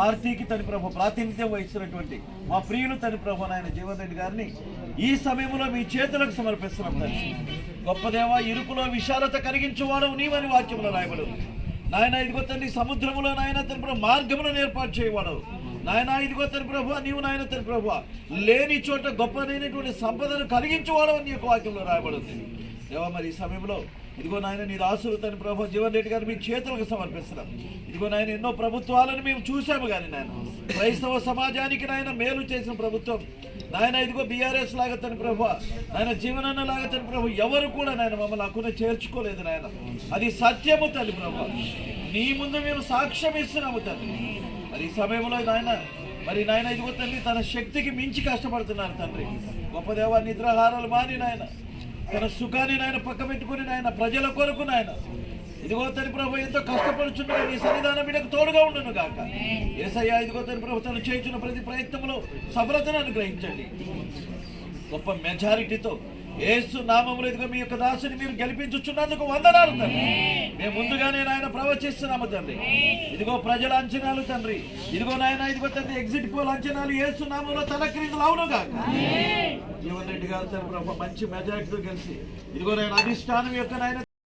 పార్టీకి తన ప్రభు ప్రాతినిధ్యం వహిస్తున్నటువంటి మా ప్రియులు తన ప్రభు నాయన జీవన్ రెడ్డి గారిని ఈ సమయంలో మీ చేతులకు సమర్పిస్తున్నాం తండ్రి. గొప్ప దేవ ఇరుకులో విశాలత కలిగించువాడు నీవని వాక్యంలో రాయబడు. నాయన ఇదిగో తండ్రి సముద్రములో నాయన తన ప్రభు మార్గములను ఏర్పాటు చేయవాడు. నాయన ఇదిగో తన ప్రభు నీవు నాయన తన ప్రభు లేని చోట గొప్పదైనటువంటి సంపదను కలిగించువాడు అని యొక్క వాక్యంలో రాయబడుతుంది. దేవా మరి ఈ సమయంలో ఇదిగో నాయన నీ దాసులు తన ప్రభు జీవన్ రెడ్డి గారు మీ చేతులకు సమర్పిస్తున్నాం. ఇదిగో నాయన ఎన్నో ప్రభుత్వాలను మేము చూసాము కానీ నాయన. క్రైస్తవ సమాజానికి నాయన మేలు చేసిన ప్రభుత్వం. నాయన ఇదిగో బీఆర్ఎస్ లాగా తన ప్రభు నాయన జీవనన్న లాగా తన ప్రభు ఎవరు కూడా నాయన మమ్మల్ని అక్కున చేర్చుకోలేదు నాయన. అది సత్యము తల్లి ప్రభు. నీ ముందు మేము సాక్ష్యం ఇస్తున్నాము తల్లి. మరి ఈ సమయంలో నాయన మరి నాయన ఇదిగో తల్లి తన శక్తికి మించి కష్టపడుతున్నాను తండ్రి. గొప్ప దేవ నిద్రాహారాలు మాని నాయన. తన సుఖాన్ని నాయన పక్క పెట్టుకుని నాయన ప్రజల కొరకు నాయన. ఇదిగో తని ప్రభు ఎంతో కష్టపడుచున్నాడు నీ సన్నిధానం వీడకు తోడుగా ఉండును కాక ఏసయ్యా ఇదిగో తని ప్రభు తను చేయించిన ప్రతి ప్రయత్నంలో సఫలతను అనుగ్రహించండి. గొప్ప మెజారిటీతో ఏసు నామములు ఇదిగో మీ యొక్క దాసుని మీరు గెలిపించుచున్నందుకు వందనాలు తండ్రి. మేము ముందుగానే నాయన ప్రవచిస్తున్నాము తండ్రి. ఇదిగో ప్రజల అంచనాలు తండ్రి. ఇదిగో నాయన ఇదిగో తండ్రి ఎగ్జిట్ పోల్ అంచనాలు ఏసు నామంలో తన క్రిందలు అవును కాక గారు మంచి మెజారిటీతో కలిసి ఇదిగో నాయన అధిష్టానం యొక్క నాయన